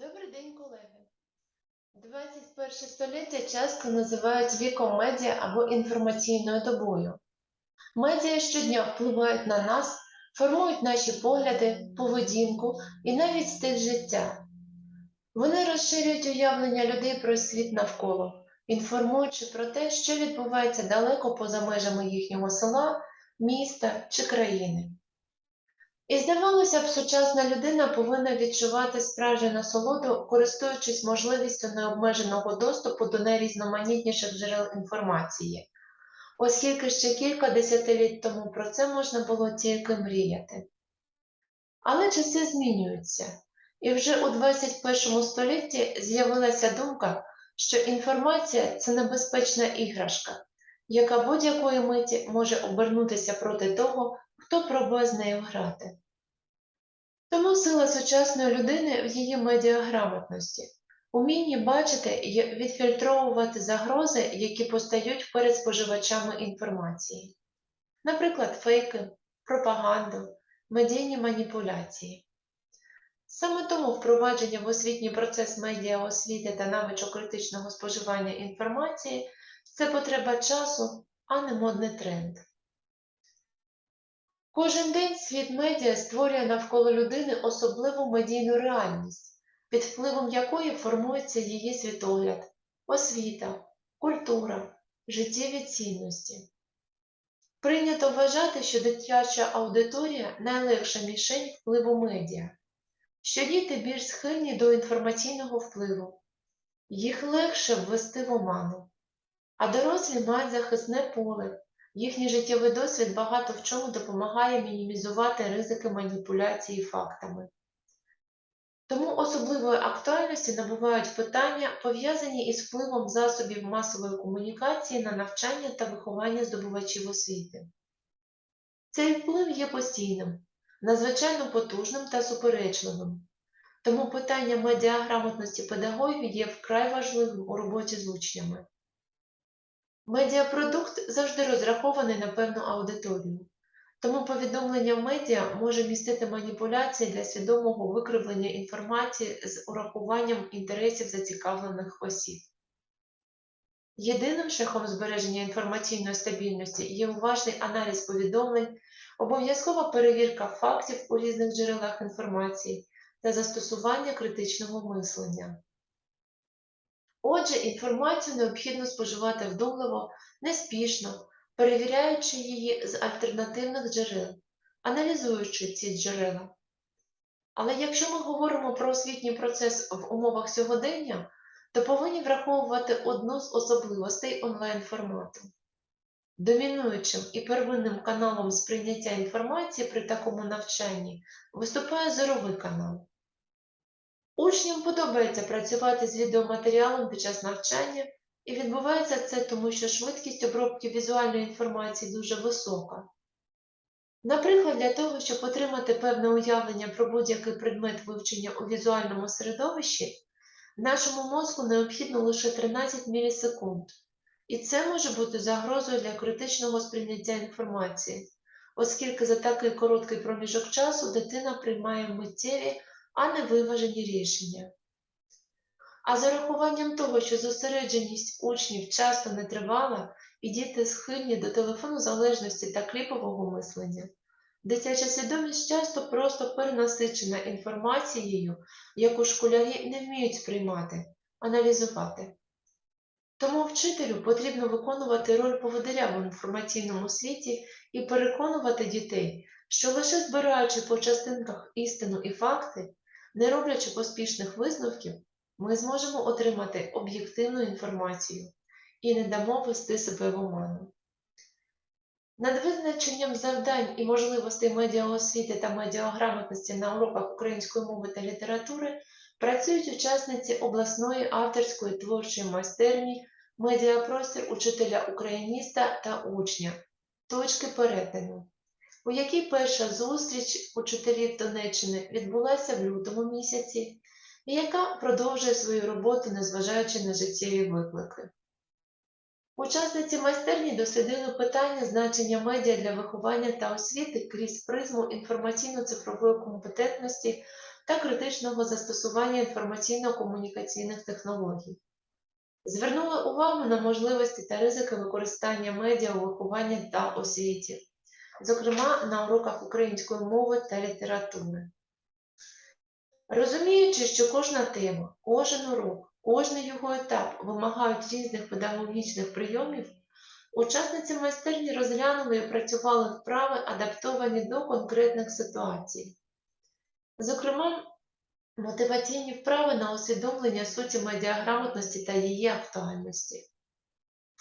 Добрий день, колеги. 21 століття часто називають віком медіа або інформаційною добою. Медіа щодня впливають на нас, формують наші погляди, поведінку і навіть стиль життя. Вони розширюють уявлення людей про світ навколо, інформуючи про те, що відбувається далеко поза межами їхнього села, міста чи країни. І здавалося б, сучасна людина повинна відчувати справжню насолоду, користуючись можливістю необмеженого доступу до найрізноманітніших джерел інформації, оскільки ще кілька десятиліть тому про це можна було тільки мріяти. Але часи змінюються, і вже у 21 столітті з'явилася думка, що інформація це небезпечна іграшка, яка будь-якої миті може обернутися проти того, хто пробує з нею грати. Тому сила сучасної людини в її медіаграмотності, умінні бачити і відфільтровувати загрози, які постають перед споживачами інформації, наприклад, фейки, пропаганду, медійні маніпуляції. Саме тому впровадження в освітній процес медіаосвіти та навичок критичного споживання інформації це потреба часу, а не модний тренд. Кожен день світ медіа створює навколо людини особливу медійну реальність, під впливом якої формується її світогляд, освіта, культура, життєві цінності. Прийнято вважати, що дитяча аудиторія найлегша мішень впливу медіа, що діти більш схильні до інформаційного впливу, їх легше ввести в оману, а дорослі мають захисне поле. Їхній життєвий досвід багато в чому допомагає мінімізувати ризики маніпуляції фактами. Тому особливої актуальності набувають питання, пов'язані із впливом засобів масової комунікації на навчання та виховання здобувачів освіти. Цей вплив є постійним, надзвичайно потужним та суперечливим. Тому питання медіаграмотності педагогів є вкрай важливим у роботі з учнями. Медіапродукт завжди розрахований на певну аудиторію, тому повідомлення в медіа може містити маніпуляції для свідомого викривлення інформації з урахуванням інтересів зацікавлених осіб. Єдиним шляхом збереження інформаційної стабільності є уважний аналіз повідомлень, обов'язкова перевірка фактів у різних джерелах інформації та застосування критичного мислення. Отже, інформацію необхідно споживати вдумливо, неспішно, перевіряючи її з альтернативних джерел, аналізуючи ці джерела. Але якщо ми говоримо про освітній процес в умовах сьогодення, то повинні враховувати одну з особливостей онлайн-формату. Домінуючим і первинним каналом сприйняття інформації при такому навчанні виступає зоровий канал. Учням подобається працювати з відеоматеріалом під час навчання, і відбувається це тому, що швидкість обробки візуальної інформації дуже висока. Наприклад, для того, щоб отримати певне уявлення про будь-який предмет вивчення у візуальному середовищі, нашому мозку необхідно лише 13 мілісекунд, і це може бути загрозою для критичного сприйняття інформації, оскільки за такий короткий проміжок часу дитина приймає миттєві а не виважені рішення. А з урахуванням того, що зосередженість учнів часто не тривала, і діти схильні до телефону залежності та кліпового мислення, дитяча свідомість часто просто перенасичена інформацією, яку школярі не вміють сприймати, аналізувати. Тому вчителю потрібно виконувати роль поводиря в інформаційному світі і переконувати дітей, що лише збираючи по частинках істину і факти, не роблячи поспішних висновків, ми зможемо отримати об'єктивну інформацію і не дамо вести себе в оману. Над визначенням завдань і можливостей медіаосвіти та медіаграмотності на уроках української мови та літератури працюють учасниці обласної авторської творчої майстерні медіапростір учителя україніста та учня, точки перетину у якій перша зустріч учителів Донеччини відбулася в лютому місяці, і яка продовжує свою роботу, незважаючи на життєві виклики. Учасниці майстерні дослідили питання значення медіа для виховання та освіти крізь призму інформаційно-цифрової компетентності та критичного застосування інформаційно-комунікаційних технологій. Звернули увагу на можливості та ризики використання медіа у вихованні та освіті, зокрема на уроках української мови та літератури. Розуміючи, що кожна тема, кожен урок, кожний його етап вимагають різних педагогічних прийомів, учасниці майстерні розглянули і опрацювали вправи, адаптовані до конкретних ситуацій. Зокрема, мотиваційні вправи на усвідомлення суті медіаграмотності та її актуальності,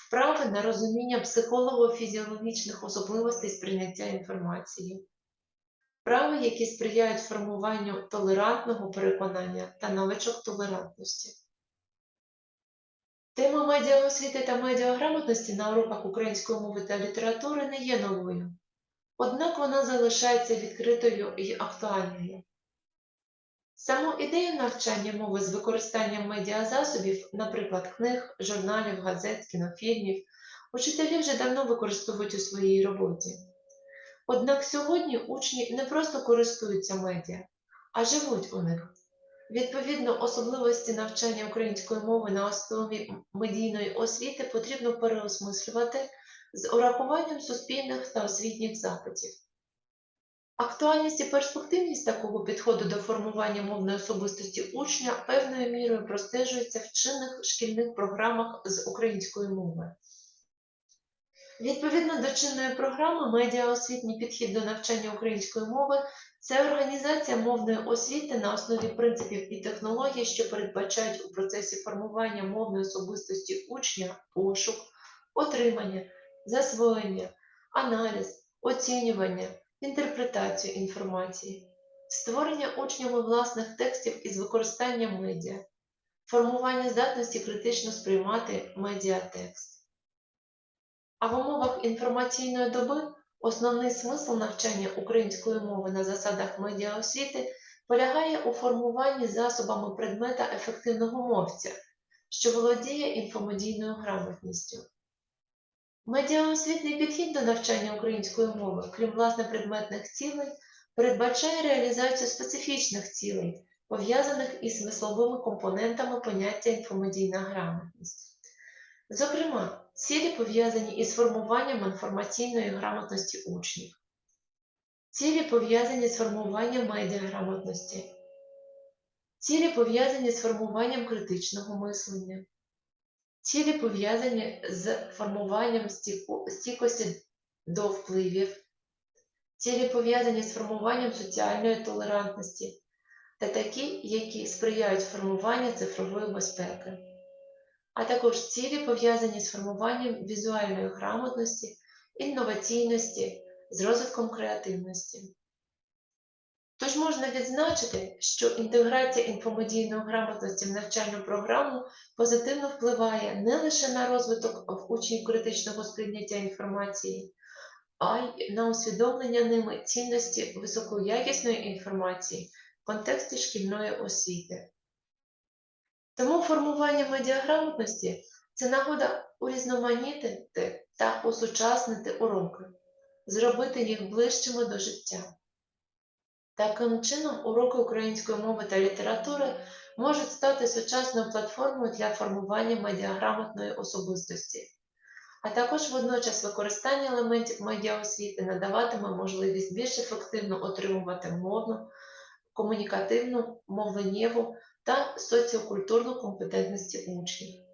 вправи на розуміння психолого-фізіологічних особливостей сприйняття інформації, вправи, які сприяють формуванню толерантного переконання та навичок толерантності. Тема медіаосвіти та медіаграмотності на уроках української мови та літератури не є новою, однак вона залишається відкритою і актуальною. Саму ідею навчання мови з використанням медіазасобів, наприклад, книг, журналів, газет, кінофільмів, учителі вже давно використовують у своїй роботі. Однак сьогодні учні не просто користуються медіа, а живуть у них. Відповідно, особливості навчання української мови на основі медійної освіти потрібно переосмислювати з урахуванням суспільних та освітніх запитів. Актуальність і перспективність такого підходу до формування мовної особистості учня певною мірою простежується в чинних шкільних програмах з української мови. Відповідно до чинної програми, медіаосвітній підхід до навчання української мови це організація мовної освіти на основі принципів і технологій, що передбачають у процесі формування мовної особистості учня пошук, отримання, засвоєння, аналіз, оцінювання, інтерпретацію інформації, створення учнями власних текстів із використанням медіа, формування здатності критично сприймати медіатекст. А в умовах інформаційної доби основний смисл навчання української мови на засадах медіаосвіти полягає у формуванні засобами предмета ефективного мовця, що володіє інфомедійною грамотністю. Медіаосвітний підхід до навчання української мови, крім власне предметних цілей, передбачає реалізацію специфічних цілей, пов'язаних із смисловими компонентами поняття інфомедійна грамотність. Зокрема, цілі пов'язані із формуванням інформаційної грамотності учнів, цілі пов'язані з формуванням медіаграмотності, цілі пов'язані з формуванням критичного мислення, цілі пов'язані з формуванням стійкості до впливів, цілі пов'язані з формуванням соціальної толерантності та такі, які сприяють формуванню цифрової безпеки а також цілі пов'язані з формуванням візуальної грамотності, інноваційності, з розвитком креативності. Тож можна відзначити, що інтеграція інфомедійної грамотності в навчальну програму позитивно впливає не лише на розвиток в учнів критичного сприйняття інформації, а й на усвідомлення ними цінності високоякісної інформації в контексті шкільної освіти. Тому формування медіаграмотності це нагода урізноманітити та усучаснити уроки, зробити їх ближчими до життя. Таким чином, уроки української мови та літератури можуть стати сучасною платформою для формування медіаграмотної особистості, а також водночас використання елементів медіаосвіти надаватиме можливість більш ефективно отримувати мовну, комунікативну, мовленнєву та соціокультурну компетентності учнів.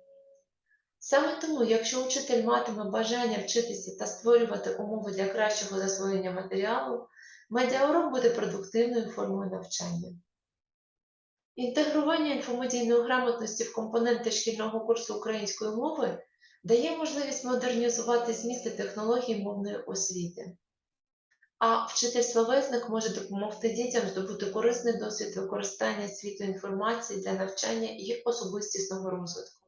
Саме тому, якщо учитель матиме бажання вчитися та створювати умови для кращого засвоєння матеріалу, медіаурок буде продуктивною формою навчання. Інтегрування інформаційної грамотності в компоненти шкільного курсу української мови дає можливість модернізувати змісти технологій мовної освіти. А вчитель-словесник може допомогти дітям здобути корисний досвід використання світу інформації для навчання і особистісного розвитку.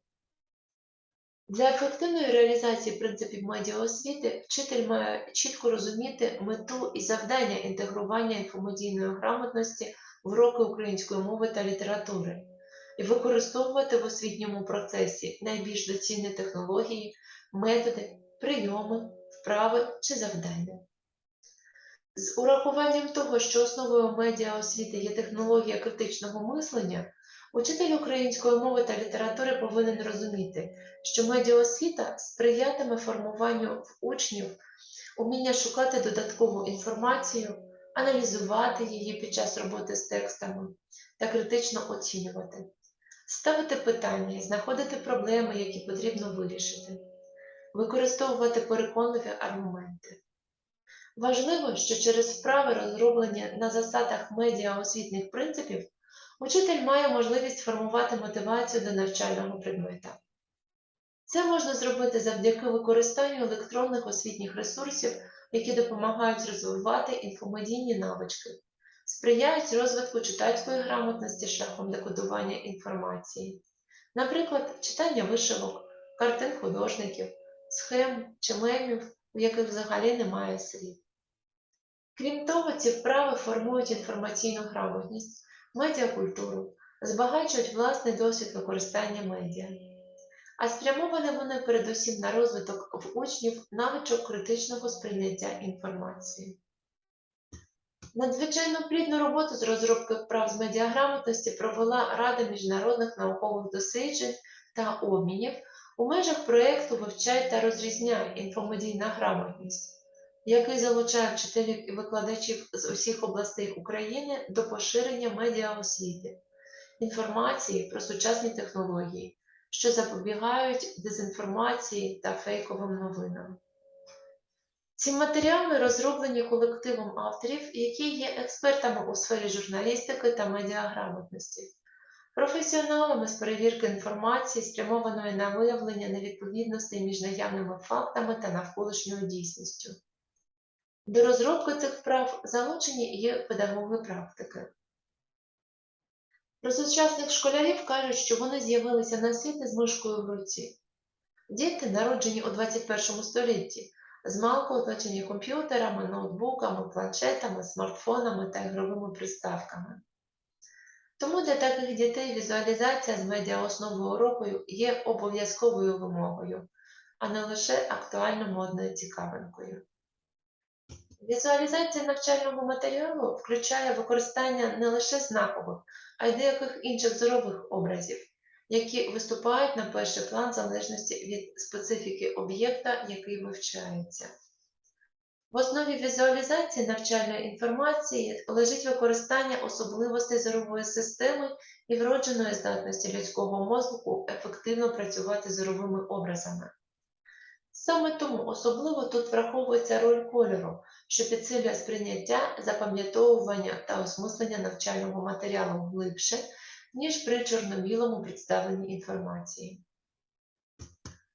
Для ефективної реалізації принципів медіаосвіти вчитель має чітко розуміти мету і завдання інтегрування інформаційної грамотності в уроки української мови та літератури і використовувати в освітньому процесі найбільш доцільні технології, методи, прийоми, вправи чи завдання. З урахуванням того, що основою медіаосвіти є технологія критичного мислення, учитель української мови та літератури повинен розуміти, що медіаосвіта сприятиме формуванню в учнів уміння шукати додаткову інформацію, аналізувати її під час роботи з текстами та критично оцінювати, ставити питання і знаходити проблеми, які потрібно вирішити, використовувати переконливі аргументи. Важливо, що через вправи, розроблені на засадах медіаосвітних принципів, учитель має можливість формувати мотивацію до навчального предмета. Це можна зробити завдяки використанню електронних освітніх ресурсів, які допомагають розвивати інфомедійні навички, сприяють розвитку читацької грамотності шляхом декодування інформації, наприклад, читання вишивок, картин художників, схем чи мемів, у яких взагалі немає слів. Крім того, ці вправи формують інформаційну грамотність, медіакультуру, збагачують власний досвід використання медіа. А спрямовані вони передусім на розвиток в учнів навичок критичного сприйняття інформації. Надзвичайно плідну роботу з розробки вправ з медіаграмотності провела Рада міжнародних наукових досліджень та обмінів у межах проєкту Вивчай та розрізняй інфомедійна грамотність який залучає вчителів і викладачів з усіх областей України до поширення медіаосвіти, інформації про сучасні технології, що запобігають дезінформації та фейковим новинам. Ці матеріали розроблені колективом авторів, які є експертами у сфері журналістики та медіаграмотності, професіоналами з перевірки інформації, спрямованої на виявлення невідповідностей між наявними фактами та навколишньою дійсністю. До розробки цих вправ залучені є педагоги практики. Про сучасних школярів кажуть, що вони з'явилися на світ із мишкою в руці. Діти, народжені у 21 столітті, змалку оточені комп'ютерами, ноутбуками, планшетами, смартфонами та ігровими приставками. Тому для таких дітей візуалізація з медіаосновою урокою є обов'язковою вимогою, а не лише актуально модною цікавинкою. Візуалізація навчального матеріалу включає використання не лише знакових, а й деяких інших зорових образів, які виступають на перший план в залежності від специфіки об'єкта, який вивчається. В основі візуалізації навчальної інформації лежить використання особливостей зорової системи і вродженої здатності людського мозку ефективно працювати зоровими образами. Саме тому особливо тут враховується роль кольору, що підсилює сприйняття, запам'ятовування та осмислення навчального матеріалу глибше, ніж при чорно-білому представленні інформації.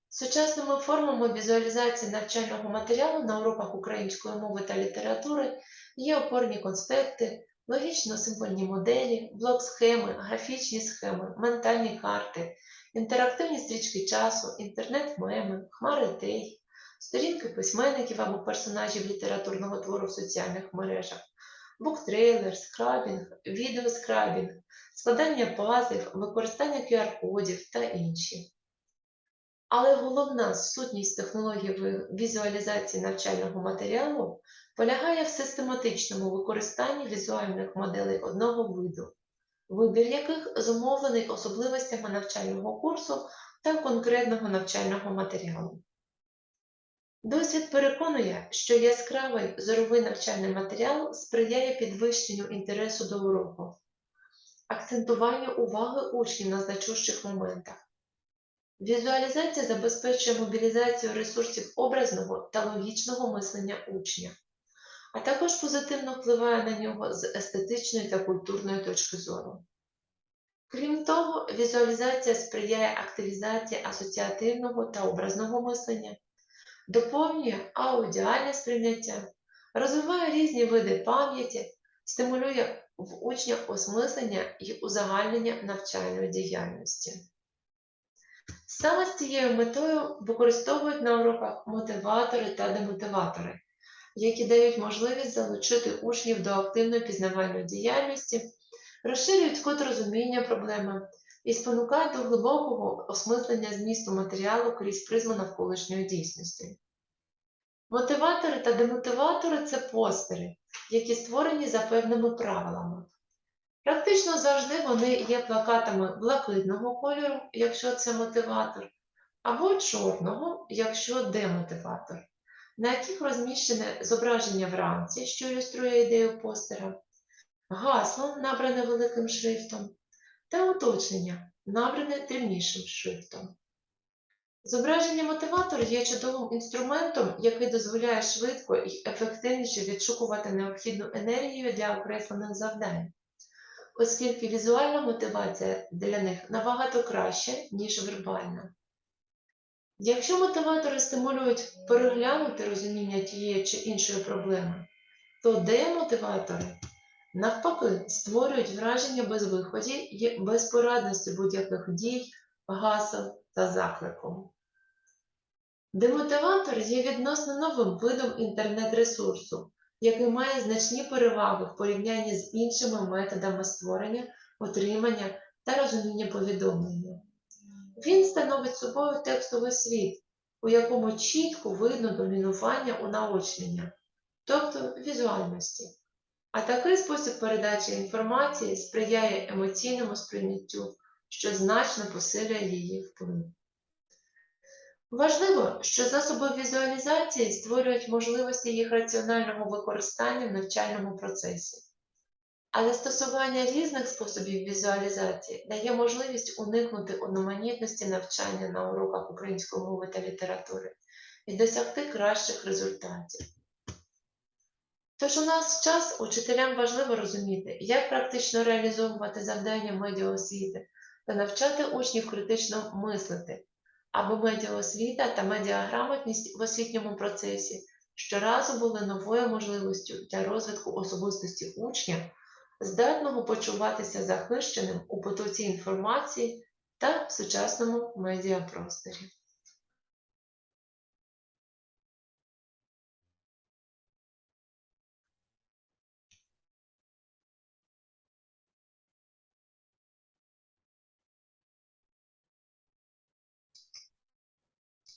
Сучасними формами візуалізації навчального матеріалу на уроках української мови та літератури є опорні конспекти, логічно-символьні моделі, блок-схеми, графічні схеми, ментальні карти, інтерактивні стрічки часу, інтернет-меми, хмари ідей, сторінки письменників або персонажів літературного твору в соціальних мережах, буктрейлер, скрабінг, відеоскрабінг, складання пазлів, використання QR-кодів та інші. Але головна сутність технології візуалізації навчального матеріалу полягає в систематичному використанні візуальних моделей одного виду, вибір яких зумовлений особливостями навчального курсу та конкретного навчального матеріалу. Досвід переконує, що яскравий зоровий навчальний матеріал сприяє підвищенню інтересу до уроку, акцентуванню уваги учнів на значущих моментах. Візуалізація забезпечує мобілізацію ресурсів образного та логічного мислення учня, а також позитивно впливає на нього з естетичної та культурної точки зору. Крім того, візуалізація сприяє активізації асоціативного та образного мислення, доповнює аудіальне сприйняття, розвиває різні види пам'яті, стимулює в учнях осмислення і узагальнення навчальної діяльності. Саме з цією метою використовують на уроках мотиватори та демотиватори, які дають можливість залучити учнів до активної пізнавальної діяльності, розширюють код розуміння проблеми і спонукають до глибокого осмислення змісту матеріалу крізь призму навколишньої дійсності. Мотиватори та демотиватори це постери, які створені за певними правилами. Практично завжди вони є плакатами блакитного кольору, якщо це мотиватор, або чорного, якщо демотиватор, на яких розміщене зображення в рамці, що ілюструє ідею постера, гасло, набране великим шрифтом, та уточнення, набране дрібнішим шрифтом. Зображення мотиватор є чудовим інструментом, який дозволяє швидко і ефективніше відшукувати необхідну енергію для окреслених завдань, оскільки візуальна мотивація для них набагато краща, ніж вербальна. Якщо мотиватори стимулюють переглянути розуміння тієї чи іншої проблеми, то демотиватори навпаки створюють враження безвиході безпорадності будь-яких дій, гасел та заклику. Демотиватор є відносно новим видом інтернет-ресурсу, який має значні переваги в порівнянні з іншими методами створення, отримання та розуміння повідомлення. Він становить собою текстовий світ, у якому чітко видно домінування унаочнення, тобто візуальності. А такий спосіб передачі інформації сприяє емоційному сприйняттю, що значно посилює її вплив. Важливо, що засоби візуалізації створюють можливості їх раціонального використання в навчальному процесі. А застосування різних способів візуалізації дає можливість уникнути одноманітності навчання на уроках української мови та літератури і досягти кращих результатів. Тож у нас час учителям важливо розуміти, як практично реалізовувати завдання медіаосвіти та навчати учнів критично мислити, аби медіаосвіта та медіаграмотність в освітньому процесі щоразу були новою можливістю для розвитку особистості учня, здатного почуватися захищеним у потоці інформації та в сучасному медіапросторі.